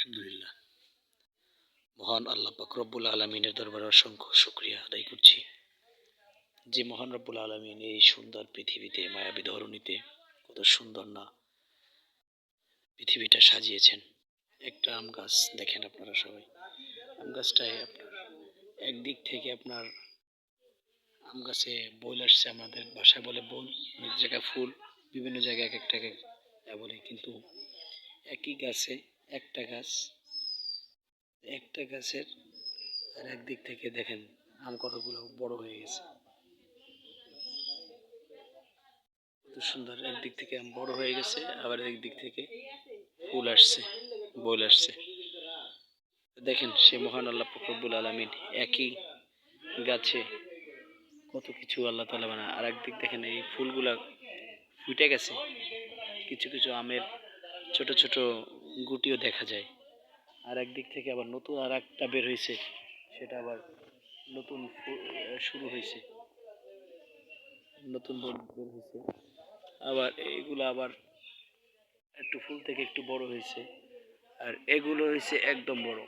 আলহামদুলিল্লাহ। মহান আল্লাহ রব্বুল আলমিনের দরবারে অসংখ্য শুক্রিয়া আদায় করছি। যে মহান রব্বুল আলমিন এই সুন্দর পৃথিবীতে, মায়াবী ধরণীতে, কত সুন্দর না পৃথিবীটা সাজিয়েছেন। একটা আম গাছ, দেখেন আপনারা সবাই। আম গাছটায় আপনার একদিক থেকে আপনার আম গাছে বল আসছে আমাদের বাসায় বলে বল অনেক জায়গায় ফুল, বিভিন্ন জায়গায় এক একটা এক এক বলে। কিন্তু একই গাছে একটা গাছ, একটা গাছের আর একদিক থেকে দেখেন আম কতগুলো বড় হয়ে গেছে। কত সুন্দর, একদিক থেকে আম বড় হয়ে গেছে, আবার একদিক থেকে ফুল আসছে বল আসছে। দেখেন সে মহান আল্লাহ ফকরবুল আলমিন একই গাছে কত কিছু আল্লাহ তালা বানা আর একদিক দেখেন এই ফুলগুলা ফুটে গেছে, কিছু কিছু আমের ছোট ছোট গুটিও দেখা যায়। আর একদিক থেকে আবার নতুন আর একটা বের হয়েছে সেটা আবার নতুন শুরু হয়েছে নতুন বের হয়েছে আবার এগুলো আবার একটু ফুল থেকে একটু বড় হয়েছে আর এগুলো হয়েছে একদম বড়।